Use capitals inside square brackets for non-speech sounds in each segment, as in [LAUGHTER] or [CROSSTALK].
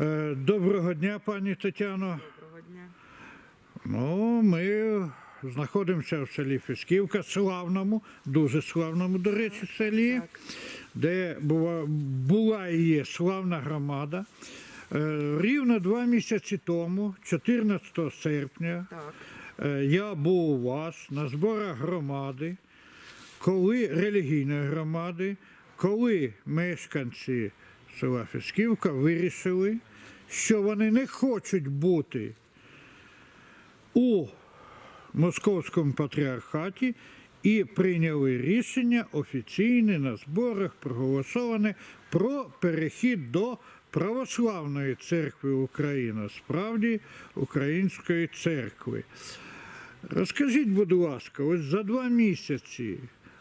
Е, Доброго дня, пані Тетяно. Доброго дня. Ну, ми знаходимося в селі Фісківка, славному, дуже славному, до речі, селі, Так. де була, була і є славна громада. Е, Рівно два місяці тому, 14 серпня, Так. Е, я був у вас на зборах громади, коли релігійної громади, коли мешканці села Фісківка вирішили, що вони не хочуть бути у Московському патріархаті і прийняли рішення офіційне на зборах проголосоване про перехід до Православної церкви України, справді Української церкви. Розкажіть, будь ласка, ось за два місяці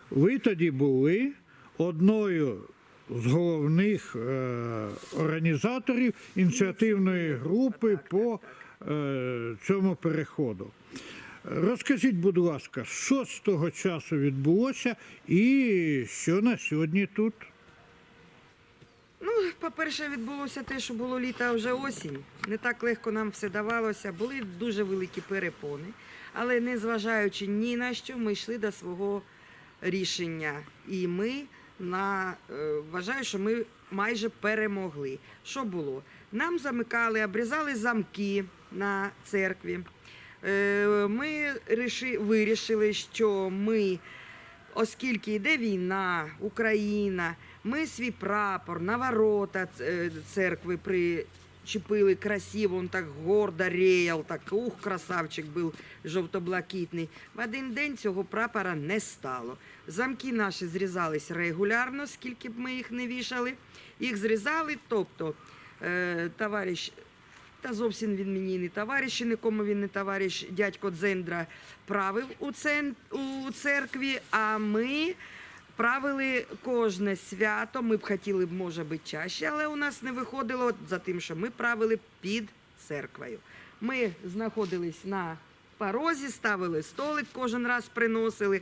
ви тоді були одною з головних е, організаторів ініціативної групи по е, цьому переходу. Розкажіть, будь ласка, що з того часу відбулося і що на сьогодні тут? Ну, по-перше, відбулося те, що було літо, а вже осінь. Не так легко нам все давалося, були дуже великі перепони. Але незважаючи ні на що, ми йшли до свого рішення. І ми на, е, вважаю, що ми майже перемогли. Що було? Нам замикали, обрізали замки на церкві. Е, Ми ріши- вирішили, що ми оскільки йде війна, Україна, ми свій прапор на ворота е, церкви причепили красиво, він так гордо реяв, так ух, красавчик був жовто-блакитний. В один день цього прапора не стало. Замки наші зрізались регулярно, скільки б ми їх не вішали. Їх зрізали, тобто е, товариш та зовсім він мені не товариш, і нікому він не товариш. Дядько Дзендра правив у церкві, а ми правили кожне свято. Ми б хотіли може би, чаще, але у нас не виходило за тим, що ми правили під церквою. Ми знаходились на порозі, ставили столик, кожен раз приносили.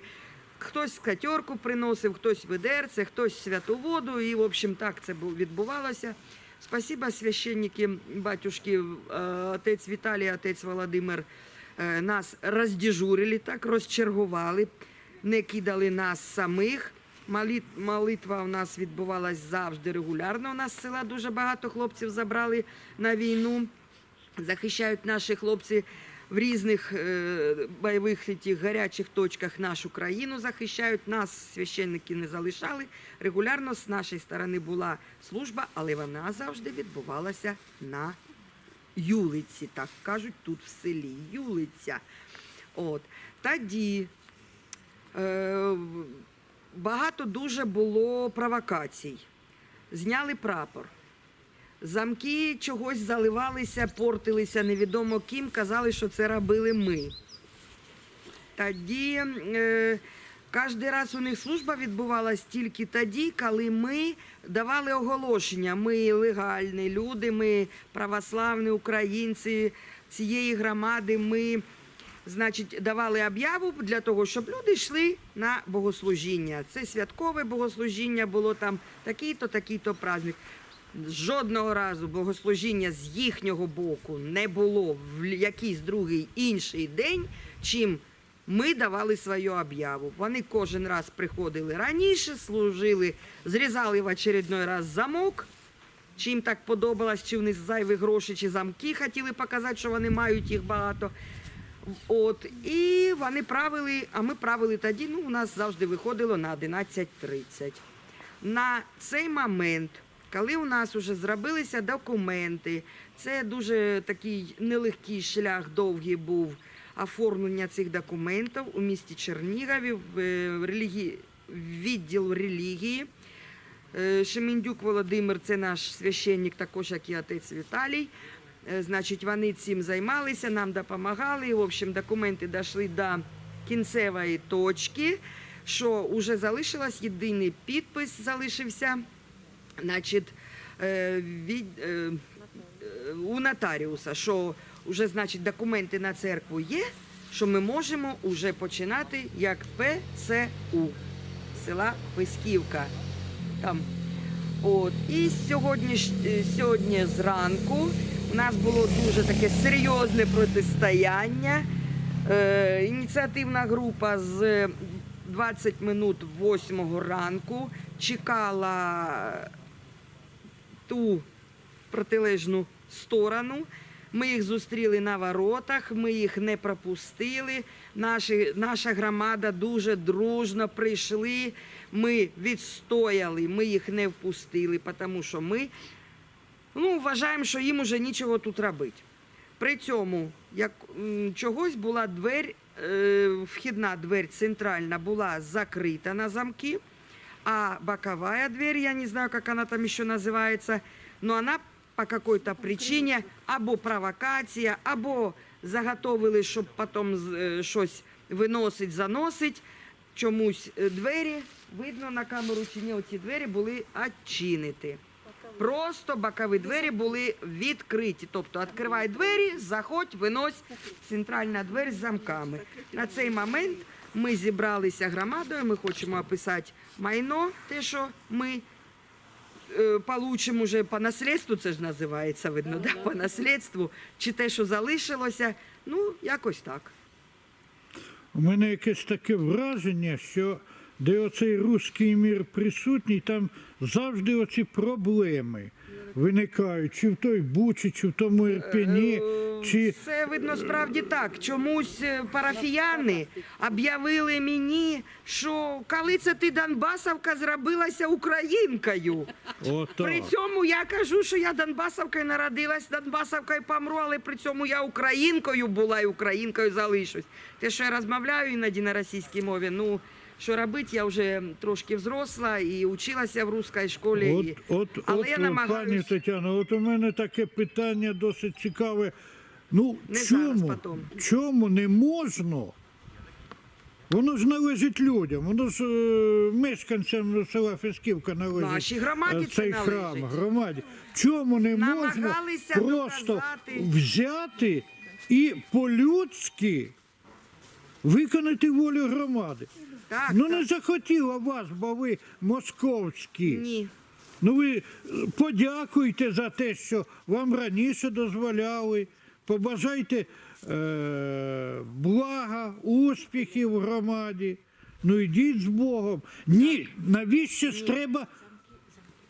Хтось скатерку приносив, хтось ведерце, хтось святу воду. І, в общем, так це відбувалося. Спасибо, священники, батюшки, е, отець Віталій, отець Володимир е, нас роздіжурили, так розчергували, не кидали нас самих. Молит- Молитва у нас відбувалась завжди регулярно. У нас з села дуже багато хлопців забрали на війну. Захищають наші хлопці в різних е, бойових тих гарячих точках нашу країну. Захищають нас, священники не залишали. Регулярно з нашої сторони була служба, але вона завжди відбувалася на Юлиці, так кажуть тут в селі. Юлиця. От. Тоді е, багато дуже було провокацій. Зняли прапор. Замки чогось заливалися, портилися невідомо ким, казали, що це робили ми. Тоді е, кожен раз у них служба відбувалась тільки тоді, коли ми давали оголошення. Ми легальні люди, ми православні українці цієї громади. Ми значить, давали об'яву для того, щоб люди йшли на богослужіння. Це святкове богослужіння було там такий-то, такий-то праздник. Жодного разу богослужіння з їхнього боку не було в якийсь другий інший день, чим ми давали свою об'яву. Вони кожен раз приходили раніше, служили, зрізали в очередной раз замок. Чи їм так подобалось, чи вони зайві гроші, чи замки хотіли показати, що вони мають їх багато. От, і вони правили, а ми правили тоді, ну, у нас завжди виходило на 11.30. На цей момент, коли у нас вже зробилися документи, це дуже такий нелегкий шлях, довгий був оформлення цих документів у місті Чернігові, в е, в релігії, відділ релігії. Е, Шемендюк Володимир, це наш священник, також як і отець Віталій. Е, Значить, вони цим займалися, нам допомагали. В общем, документи дійшли до кінцевої точки, що вже залишилось єдиний підпис, залишився. Значить, е, від, е, у нотаріуса, що вже, значить, документи на церкву є, що ми можемо вже починати як ПЦУ села Писківка. Там. От. І сьогодні, сьогодні зранку у нас було дуже таке серйозне протистояння. Е, ініціативна група з 20 минут 8 ранку чекала ту протилежну сторону. Ми їх зустріли на воротах, ми їх не пропустили. Наші, наша громада дуже дружно прийшли. Ми відстояли, ми їх не впустили, тому що ми ну, вважаємо, що їм уже нічого тут робити. При цьому, як чогось була двері, е, вхідна двері центральна була закрита на замки, а боковая дверь, я не знаю, как она там еще называется, но она по какой-то причине або провокація, або заготовили, щоб потім щось виносить, заносить. Чомусь е, двері, видно на камеру чи ні, оці двері були відчинити. Просто бокові двері були відкриті. Тобто відкривай двері, заходь, винось центральна двері з замками. На цей момент ми зібралися громадою, ми хочемо описати майно, те, що ми е, получимо вже по наслідству, це ж називається, видно, да, по наслідству, чи те, що залишилося. Ну, якось так. У мене якесь таке враження, що де оцей руський мір присутній, там завжди оці проблеми виникають, чи в той Бучі, чи в тому Ірпені, Е, чи Це видно справді так. Чомусь е, парафіяни об'явили мені, що коли це ти Донбасовка зробилася українкою. ото. При цьому я кажу, що я Донбасовкою народилась, Донбасовкою помру, але при цьому я українкою була і українкою залишусь. Те, що я розмовляю іноді на російській мові, ну що робити, я вже трошки взросла і училася в русській школі. От, і... от, Але от я пані намагаюсь. Тетяно, от у мене таке питання досить цікаве. Ну, Не чому, потім. чому не можна? Воно ж належить людям, воно ж е, мешканцям села Фесківка належить. Нашій громаді е, це цей належить. храм, громаді. Чому не можна Намагалися просто доказати. взяти і по-людськи виконати волю громади? Так, ну так. не захотіла вас, бо ви московські. Ні. Ну ви е, подякуйте за те, що вам раніше дозволяли. Побажайте е, блага, успіхів в громаді. Ну йдіть з Богом. Ні, навіщо ж треба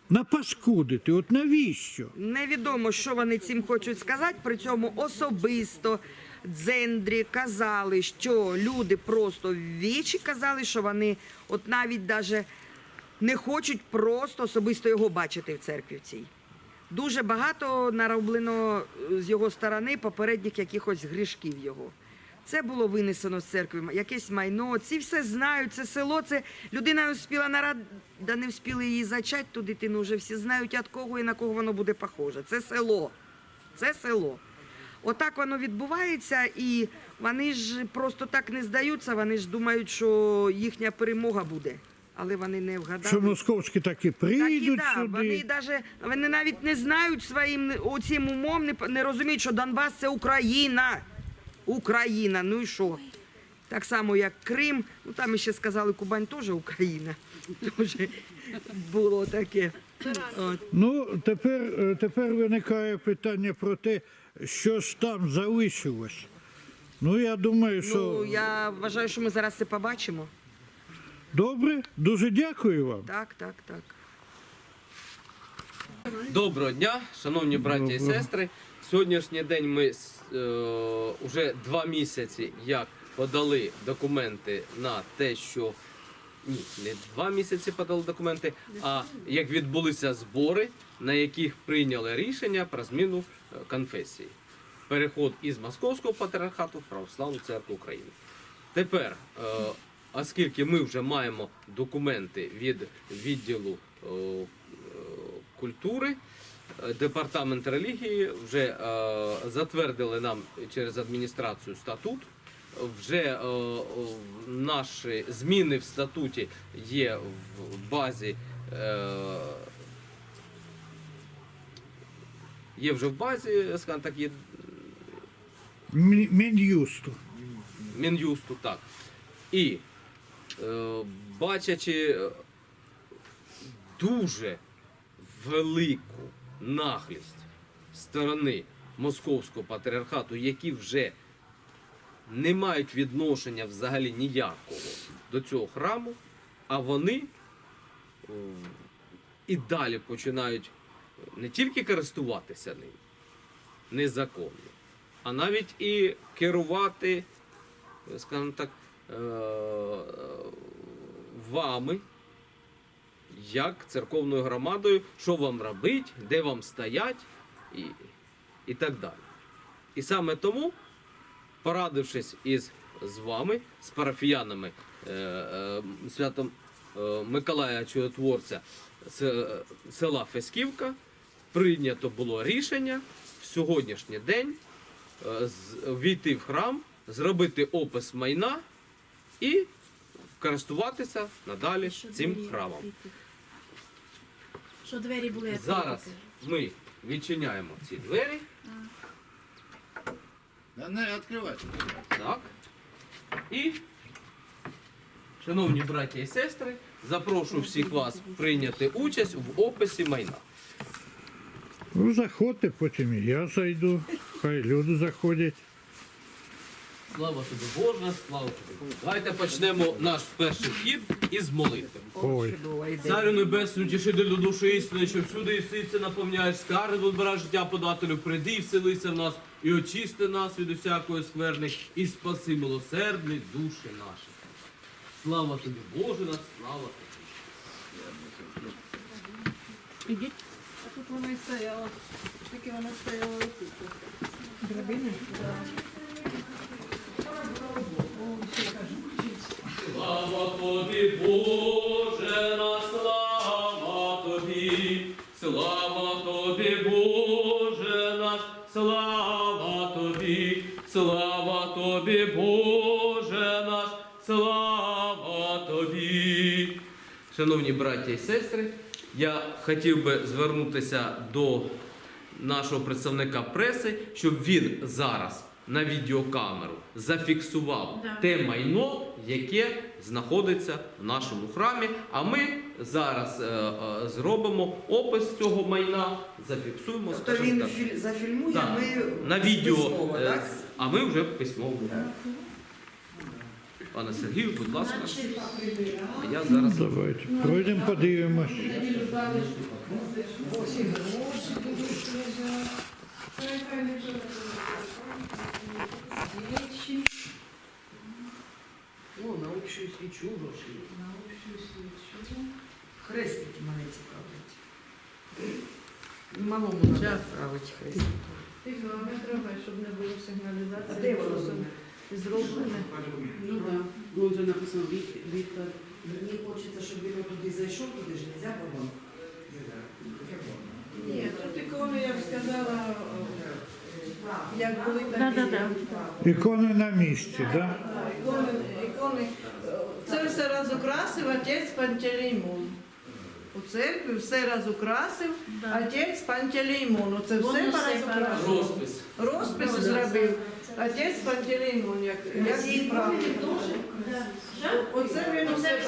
напаскудити? От навіщо? Невідомо, що вони цим хочуть сказати. При цьому особисто дзендрі казали, що люди просто вічі казали, що вони от навіть даже не хочуть просто особисто його бачити в церкві в цій. Дуже багато нароблено е, з його сторони попередніх якихось грішків його. Це було винесено з церкви, якесь майно. Ці все знають. Це село, це людина не встигла нарад, да не встигли її зачати, ту дитину вже всі знають, від кого і на кого воно буде похоже. Це село. Це село. Отак воно відбувається, і вони ж просто так не здаються. Вони ж думають, що їхня перемога буде. Але вони не вгадали. Що московські таки Так і прийдуть да, сюди? вони даже вони навіть не знають своїм оцим умом, не, не розуміють, що Донбас це Україна. Україна, ну і що? Так само, як Крим, ну там ще сказали, Кубань теж Україна. [LAUGHS] Тоже було таке. От. Ну, тепер, е, тепер виникає питання про те, що ж там залишилось. Ну, я думаю, що Ну, я вважаю, що ми зараз це побачимо. добре, дуже дякую вам. Так, так, так. Доброго дня, шановні браті і сестри. Сьогоднішній день ми вже два місяці як подали документи на те, що ні, не два місяці подали документи, а як відбулися збори, на яких прийняли рішення про зміну е, конфесії. Переход із Московського патріархату в Православну церкву України. Тепер, е, оскільки ми вже маємо документи від відділу е, культури, департамент релігії вже затвердили нам через адміністрацію статут. Вже е, наші зміни в статуті є в базі. е, Є вже в базі, скажімо так, є Мі- Мін'юсту. Мін'юсту, так. І е, бачачи е, дуже велику нахлість сторони московського патріархату, які вже не мають відношення взагалі ніякого до цього храму, а вони е, і далі починають не тільки користуватися ним незаконно, а навіть і керувати, скажімо так, е, вами, як церковною громадою, що вам робити, де вам стоять і, і так далі. І саме тому, порадившись із з вами, з парафіянами е, е, святом е, Миколая Чудотворця з е, села Фесківка, прийнято було рішення в сьогоднішній день е, з- війти в храм, зробити опис майна і користуватися надалі цим храмом. Що двері були Зараз ми відчиняємо ці двері. Да не відкривайте. Так. І, шановні браття і сестри, запрошую всіх вас прийняти участь в описі майна. Ну, заходьте, потім і я зайду. Хай люди заходять. Слава тобі Боже, слава тобі. Давайте почнемо наш перший вхід із молитви. Ой. Царю небесну, тішителю душі істини, що всюди і сице наповняєш скарги, відбираєш життя подателю, прийди і вселися в нас, і очисти нас від усякої скверни, і спаси милосердний душі наші. Слава тобі, Боже наш, слава тобі. А тут вона і стояла. Тільки вона стояла тут. Драбини? Слава тобі, Боже наш, слава тобі, слава Шановні браття і сестри, я хотів би звернутися до нашого представника преси, щоб він зараз на відеокамеру зафіксував Да. те майно, яке знаходиться в нашому храмі. А ми зараз е, е, зробимо опис цього майна, зафіксуємо. Тобто скажімо він так. зафільмує, Так, ми на відео, письмово, е, так? а ми вже письмово. Пане Сергію, будь ласка, а я зараз. Давайте. Пройдемо, подивимось. О, на общу свічу гроші. Хрестики мене цікавлять. Малому треба справити хрестики. Тихо, не треба, щоб не було А де воно? Зроблене. Ну да. Ну, вже написано Віктор. Мені хочеться, щоб він туди зайшов, туди ж не можна було. Ні, тут ікони, я б сказала, як були такі. Да-да-да. Ікони на місці, так? Да? Да, Ікони, ікони. Це все розукрасив отець Пантелеймон. У церкві все розукрасив Да. отець Пантелеймон. Оце все порозукрасив. Розпис. Розпис зробив. Отець Пантелеймон, як, як правильно. Да. Оце він усе.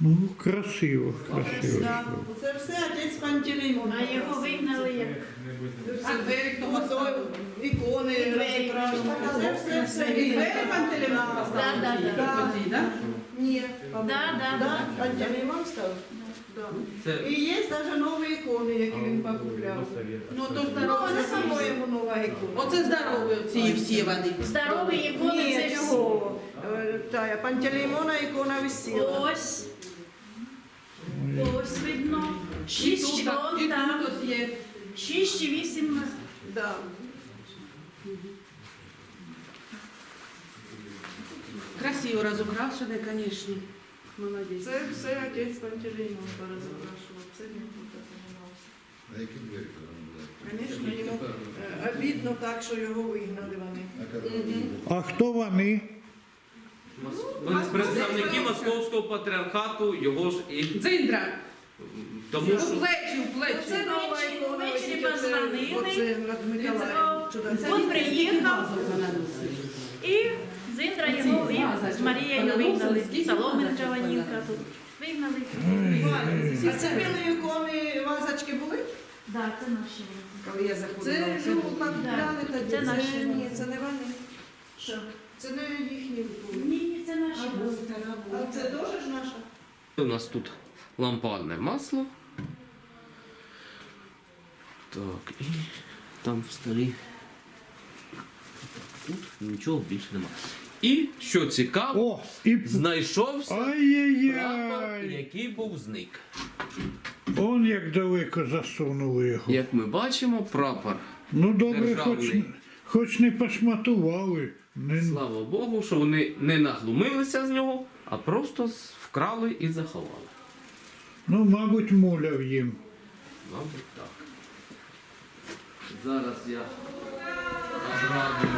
Ну, красиво, красиво. Да, Це все отець Пантелеймон. А його вигнали як А двері хто ікони І Це все, все. І двері Пантелеймон поставив? да, да. Да. Оці, да? Да, да, Да, да. Це І є навіть нові ікони, які він покупляв. Ну, то Ну, здорові. це по-моєму нова ікона. Оце здорові оці всі вони. Здорові ікони Ні, це всі. чого? Е, Та, Пантелеймона ікона висіла. Ось. Ось видно. Шість є. Шість чи вісім. Да. Красиво розукрашене, звісно. Молодець. Це все отець Пантелеймон порозукрашував. Це він тут займався. А двері там були? Звісно, йому е, обідно так, що його вигнали вони. А хто вони? мос- представники московського патріархату, його ж і Дзиндра. Тому Ну, що плечі, плечі. Це ввечері- ввечері позвонили. Оце над Миколаєм. Він приїхав і з Індра його вив, з Марією вигнали. Соломин Чаванівка тут. Вигнали. А це білі ікони вазочки були? Так, це наші. Коли я заходила, Це купляли тоді. Це наші. Це ні, це не вони. Що? Це не їхні були. Ні, це наші. А це теж ж наша? у нас тут лампадне масло. Так, і там в столі. Тут нічого більше нема. І що цікаво, О, і знайшовся прапор, який був зник. Он як далеко засунули його. Як ми бачимо, прапор. Ну добре, хоч, хоч не посматували. Не... Слава Богу, що вони не наглумилися з нього, а просто вкрали і заховали. Ну, мабуть, муляв їм. Мабуть, так. Зараз я згадую.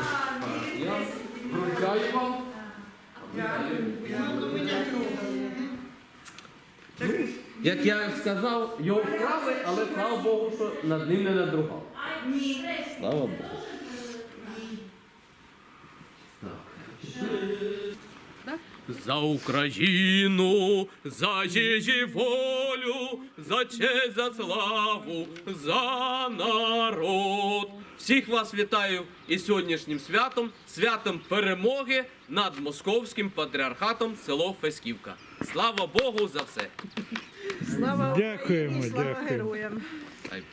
Вручаю вам. Ну, Як я сказав, його вкрали, але слава Богу, що над ним не надругав. Слава Богу. За Україну, за її волю, за честь, за славу, за народ. Всіх вас вітаю із сьогоднішнім святом, святом перемоги над московським патріархатом село Фесківка. Слава Богу за все! Слава Дякуємо, Україні, слава дякуємо. героям.